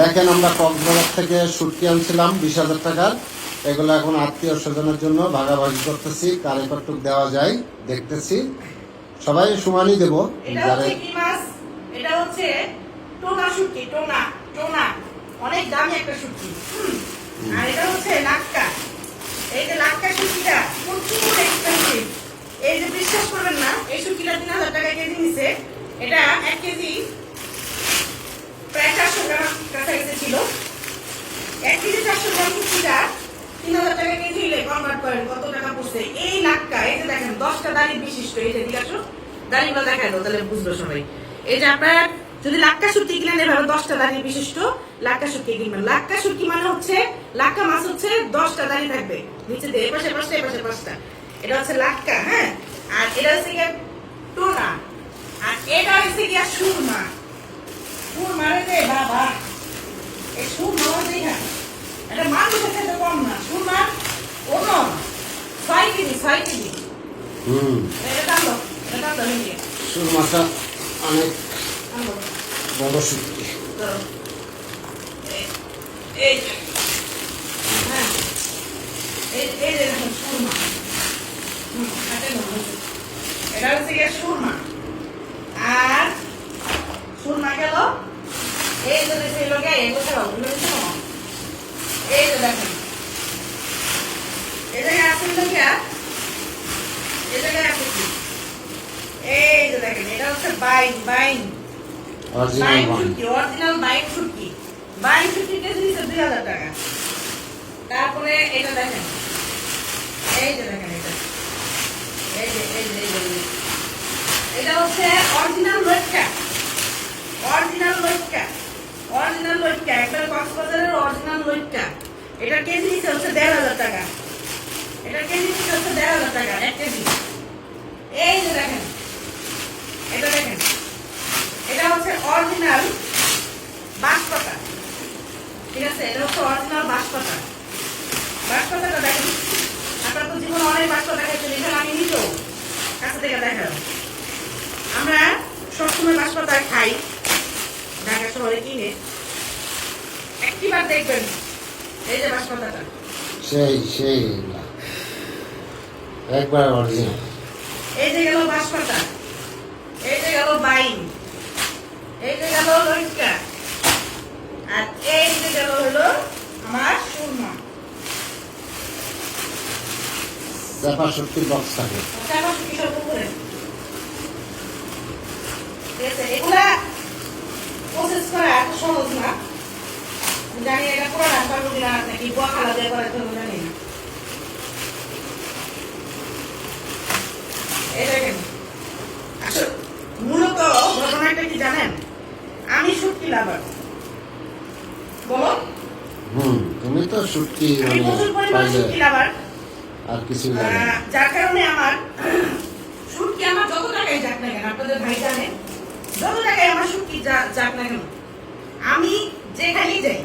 দেখেন আমরা কক্সবাজার থেকে সুটকি আনছিলাম, বিশ হাজার টাকার। এগুলো এখন আত্মীয় স্বজনের জন্য ভাগাভাগি করতেছি কারে কতটুক দেওয়া যায়, দেখতেছি। সবাই সমানই দেবো। এটা প্রায় চারশো গ্রাম কাছাকাছি ছিল এক কেজি চারশো গ্রাম শুটকিটা তিন হাজার টাকা কেজি হলে কনভার্ট করেন, কত টাকা পড়ছে? এই লাক্কা এই যে দেখেন, দশটা দাড়ি বিশিষ্ট, এই যে দিকে আসো। দাড়িগুলো দেখা দাও, তাহলে বুঝবে সবাই। এই যে আপনার যদি লাক্কা শুটকি কিনেন, এভাবে দশটা দাড়ি বিশিষ্ট লাক্কা শুটকি কিনবেন। লাক্কা শুটকি মানে হচ্ছে, লাক্কা মাছ হচ্ছে দশটা দাড়ি থাকবে। নিচে দিয়ে, এপাশে পাঁচটা এপাশে পাঁচটা। এটা হচ্ছে লাক্কা হ্যাঁ? আর এটা হচ্ছে গিয়ে টোনা। আর এটা হচ্ছে গিয়া সুরমা। সুরমা রে বাবা, এই সুরমা হচ্ছে এটা মানুষের খেতে কম না এটা হচ্ছে গিয়ে সুরমা। আর সুরমা গেল। এই দেখছি এগুলো। এই যে দেখেন এই জায়গায় আছে হলো গিয়া, এই জায়গায় আছে কি? এই যে দেখেন এটা হচ্ছে বাইন বাইন অরিজিনাল কেজি নিচ্ছে দুই হাজার টাকা। তারপরে এটা দেখেন। এই যে দেখেন এটা। এই যে এই যে এই যে, এই যে। এটা হচ্ছে অরিজিনাল লটকা অরিজিনাল লটকা অরিজিনাল লটকা একবার কক্সবাজারের অরিজিনাল লটকা এটা কেজি হচ্ছে দেড় হাজার টাকা। এটা কেজি হচ্ছে দেড় হাজার টাকা। এক কেজি। এই যে দেখেন এটা দেখেন এটা হচ্ছে অরিজিনাল বাঁশপাতা ঠিক আছে এটা হচ্ছে অরিজিনাল বাঁশপাতা বাঁশপাতাটা দেখেন আপনার তো জীবনে অনেক বাঁশপাতা এখানে আমি নিজেও কাছে থেকে দেখাবো আমরা সবসময় বাঁশপাতা খাই। ঢাকা শহরে কিনে। একটিবার দেখবেন এই যে বাঁশপাতাটা। সেই সেই একবার অরিজিনাল। এই যে গেল বাঁশপাতা। এই যে গেল বাইন। এই যে গেল লঙ্কা আর এই যে গেল হলো আমার সুরমা চাপা সুটকির বক্স থাকে। ওটা আমার কিসব উপরে ঠিক আছে এগুলা প্রসেস করা এত সহজ না। জানি এটা করা পারব কিনা নাকি বোয়া খালা দিয়ে করার জন্য জানি। না এই দেখেন আসলে মূলত ঘটনাটা কি জানেন? আমি সুটকি লাভার বলো? হুম তুমি তো আমি মানে সুটকি লাভার আর কিছু যার কারণে আমার শুটকি আমার যত টাকায় যাক না কেন আপনাদের ভাই জানে যত টাকায় আমার শুটকি যা- যাক না কেন আমি যেখানেই যাই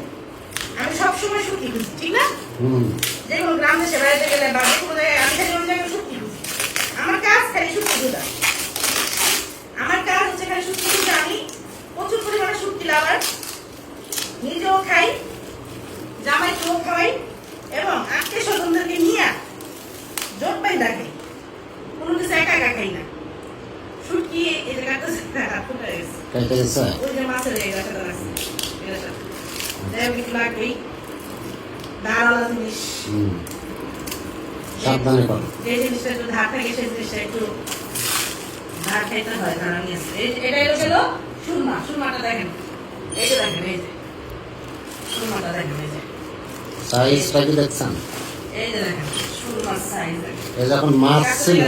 আমি সবসময় শুটকি খুঁজি ঠিক না? যে কোনো গ্রাম দেশে বেড়াতে গেলে বা যে কোনো জায়গায় আমি খালি জায়গায় শুটকি খুঁজি। আমার কাজ খালি শুটকি খোঁজা। আমার কাজ হচ্ছে খালি শুটকি খুঁজে। আমি প্রচুর পরিমাণে শুটকি লাভার। নিজেও খাই জামাইকেও খাওয়াই এবং আত্মীয় স্বজনদেরকে নিয়ে জোট পাই দেখে কোনো কিছু একা একা খাই না। শুটকি এই জায়গাটা ফুটে গেছে। ওই যে মাছের এই জায়গাটা আছে। যাই হোক লাগবেই দাঁড়ালা জিনিস। সাবধানে করো। যে জিনিসটা একটু ধার থাকে সেই জিনিসটা একটু ধার খাইতে হয় ধারা নিয়ে আসতে এটা এলো গেল সুরমা। সুরমাটা দেখেন। এই যে দেখেন এই যে। সুরমাটা দেখেন এই যে। সাইজটা কি দেখছেন? এই যখন মাছ ছিল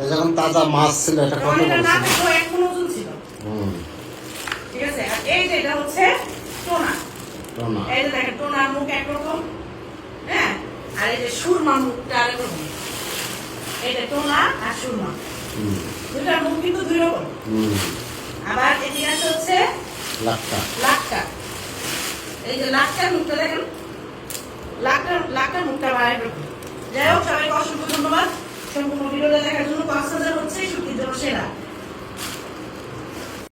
এ যখন তাজা মাছ ছিল এটা কত এটা ওজন ছিল। হুম। ঠিক আছে? আর এই যে এটা হচ্ছে টোনা। টোনা। এই যে দেখেন টোনার মুখ একরকম হ্যাঁ? আর এই যে সুরমার মুখটা আরেক রকম এই টোনা আর সুরমা। দুটার মুখ কিন্তু দুই রকম। হুম। আবার এদিকে আছে হচ্ছে লাখটা লাক্কা এই যে লাক্কার মুখটা দেখেন লাক্কার লাখ মুখটা রকম যাই হোক, সবাইকে অসংখ্য ধন্যবাদ। সম্পূর্ণ ভিডিওটা দেখার জন্য কক্সবাজার হচ্ছে শুটির জন্য সেরা